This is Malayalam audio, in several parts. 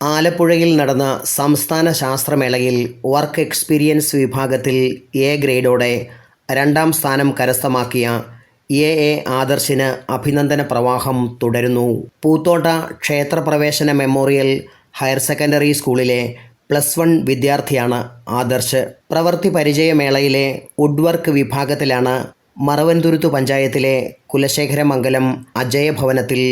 ആലപ്പുഴയിൽ നടന്ന സംസ്ഥാന ശാസ്ത്രമേളയിൽ വർക്ക് എക്സ്പീരിയൻസ് വിഭാഗത്തിൽ എ ഗ്രേഡോടെ രണ്ടാം സ്ഥാനം കരസ്ഥമാക്കിയ എ എ ആദർശിന് അഭിനന്ദന പ്രവാഹം തുടരുന്നു. പൂത്തോട്ട ക്ഷേത്രപ്രവേശന മെമ്മോറിയൽ ഹയർ സെക്കൻഡറി സ്കൂളിലെ പ്ലസ് വൺ വിദ്യാർത്ഥിയാണ് ആദർശ്. പ്രവൃത്തി പരിചയമേളയിലെ വുഡ് വർക്ക് വിഭാഗത്തിലാണ് മറവൻതുരുത്ത് പഞ്ചായത്തിലെ കുലശേഖരമംഗലം അജയഭവനത്തിൽ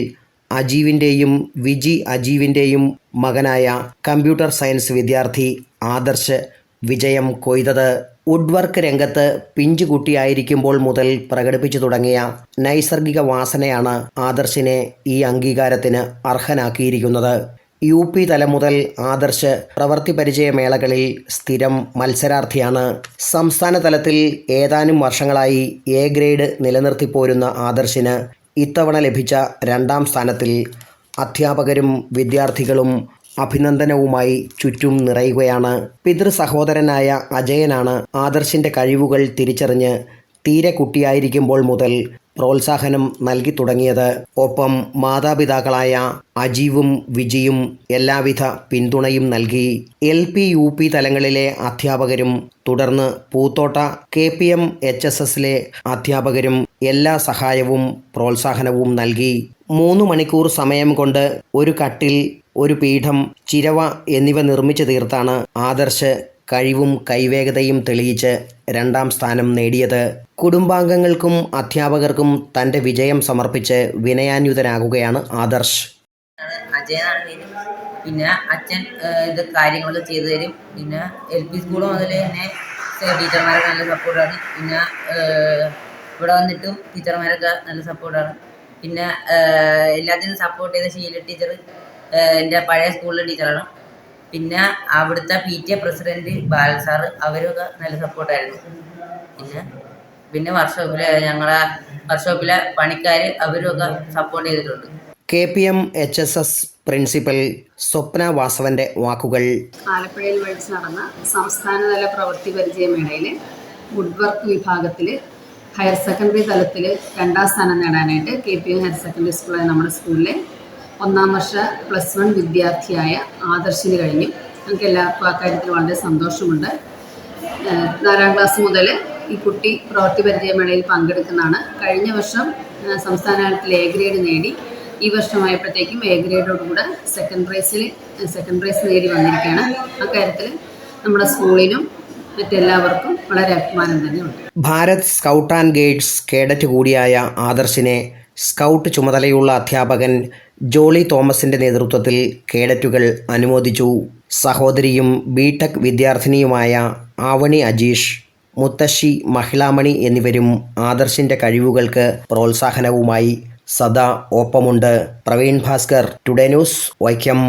അജീവിന്റെയും വിജി അജീവിന്റെയും മകനായ കമ്പ്യൂട്ടർ സയൻസ് വിദ്യാർത്ഥി ആദർശ് വിജയം കൊയ്തത്. വുഡ് വർക്ക് രംഗത്ത് പിഞ്ചുകുട്ടിയായിരിക്കുമ്പോൾ മുതൽ പ്രകടിപ്പിച്ചു തുടങ്ങിയ നൈസർഗിക വാസനയാണ് ആദർശിനെ ഈ അംഗീകാരത്തിന് അർഹനാക്കിയിരിക്കുന്നത്. യു പി തലം മുതൽ ആദർശ് പ്രവൃത്തി പരിചയമേളകളിൽ സ്ഥിരം മത്സരാർത്ഥിയാണ്. സംസ്ഥാന തലത്തിൽ ഏതാനും വർഷങ്ങളായി എ ഗ്രേഡ് നിലനിർത്തിപ്പോരുന്ന ആദർശിന് ഇത്തവണ ലഭിച്ച രണ്ടാം സ്ഥാനത്തിൽ അധ്യാപകരും വിദ്യാർത്ഥികളും അഭിനന്ദനവുമായി ചുറ്റും നിറയുകയാണ്. പിതൃ സഹോദരനായ അജയനാണ് ആദർശിന്റെ കഴിവുകൾ തിരിച്ചറിഞ്ഞ് തീരെ കുട്ടിയായിരിക്കുമ്പോൾ മുതൽ പ്രോത്സാഹനം നൽകി തുടങ്ങിയത്. ഒപ്പം മാതാപിതാക്കളായ അജീവും വിജിയും എല്ലാവിധ പിന്തുണയും നൽകി. എൽ പി യു പി തലങ്ങളിലെ അധ്യാപകരും തുടർന്ന് Poothotta K P M H S എസിലെ അധ്യാപകരും എല്ലാ സഹായവും പ്രോത്സാഹനവും നൽകി. മൂന്ന് മണിക്കൂർ സമയം കൊണ്ട് ഒരു കട്ടിൽ ഒരു പീഠം ചിരവ എന്നിവ നിർമ്മിച്ചു തീർത്താണ് ആദർശ് കഴിവും കൈവേഗതയും തെളിയിച്ച് രണ്ടാം സ്ഥാനം നേടിയത്. കുടുംബാംഗങ്ങൾക്കും അധ്യാപകർക്കും തന്റെ വിജയം സമർപ്പിച്ച് വിനയാന്യുതനാകുകയാണ് ആദർശ്. പിന്നെ അച്ഛൻ ഇത് കാര്യങ്ങൾ ചെയ്തു തരും. പിന്നെ എൽ പി സ്കൂൾ മുതൽ തന്നെ ടീച്ചർമാരൊക്കെ നല്ല സപ്പോർട്ടാണ് പിന്നെ ഇവിടെ വന്നിട്ടും ടീച്ചർമാരൊക്കെ നല്ല സപ്പോർട്ടാണ് പിന്നെ എല്ലാത്തിനും സപ്പോർട്ട് ചെയ്ത ശീല ടീച്ചർ എന്റെ പഴയ സ്കൂളിലെ ടീച്ചറാണ് പിന്നെ അവിടുത്തെ P T A president Balan sir അവരൊക്കെ നല്ല സപ്പോർട്ടായിരുന്നു പിന്നെ പിന്നെ വർക്ക്ഷോപ്പിലെ ഞങ്ങളെ വർക്ക്ഷോപ്പിലെ പണിക്കാർ അവരൊക്കെ സപ്പോർട്ട് ചെയ്തിട്ടുണ്ട്. K P M H S S principal Swapna വാസവന്റെ വാക്കുകൾ. ആലപ്പുഴയിൽ വെച്ച് നടന്ന സംസ്ഥാനതല പ്രവൃത്തി പരിചയമേളയിലെ വുഡ് വർക്ക് വിഭാഗത്തിൽ ഹയർ സെക്കൻഡറി തലത്തിൽ രണ്ടാം സ്ഥാനം നേടാനായിട്ട് K P M higher secondary സ്കൂളായ നമ്മുടെ സ്കൂളിലെ ഒന്നാം വർഷ പ്ലസ് വൺ വിദ്യാർത്ഥിയായ ആദർശിന് കഴിഞ്ഞു. ഞങ്ങൾക്ക് എല്ലാവർക്കും അക്കാര്യത്തിൽ വളരെ സന്തോഷമുണ്ട്. നാലാം ക്ലാസ് മുതൽ ഈ കുട്ടി പ്രവൃത്തി പരിചയമേളയിൽ പങ്കെടുക്കുന്നതാണ്. കഴിഞ്ഞ വർഷം സംസ്ഥാന തലത്തിൽ എ ഗ്രേഡ് നേടി. ഈ വർഷമായപ്പോഴത്തേക്കും എ ഗ്രേഡോടുകൂടെ സെക്കൻഡ് പ്രൈസിൽ സെക്കൻഡ് പ്രൈസ് നേടി വന്നിരിക്കുകയാണ്. അക്കാര്യത്തിൽ നമ്മുടെ സ്കൂളിനും മറ്റെല്ലാവർക്കും വളരെ അഭിമാനം തന്നെയുണ്ട്. Bharat scout and guides cadet കൂടിയായ ആദർശിനെ സ്കൗട്ട് ചുമതലയുള്ള അധ്യാപകൻ ജോളി തോമസിന്റെ നേതൃത്വത്തിൽ കേഡറ്റുകൾ അനുമോദിച്ചു. സഹോദരിയും ബിടെക് വിദ്യാർത്ഥിനിയുമായ ആവണി അജീഷ് മുത്തശ്ശി മഹിളാമണി എന്നിവരും ആദർശിന്റെ കഴിവുകൾക്ക് പ്രോത്സാഹനവുമായി സദാ ഒപ്പമുണ്ട്. Praveen Bhaskar today news Vaikom.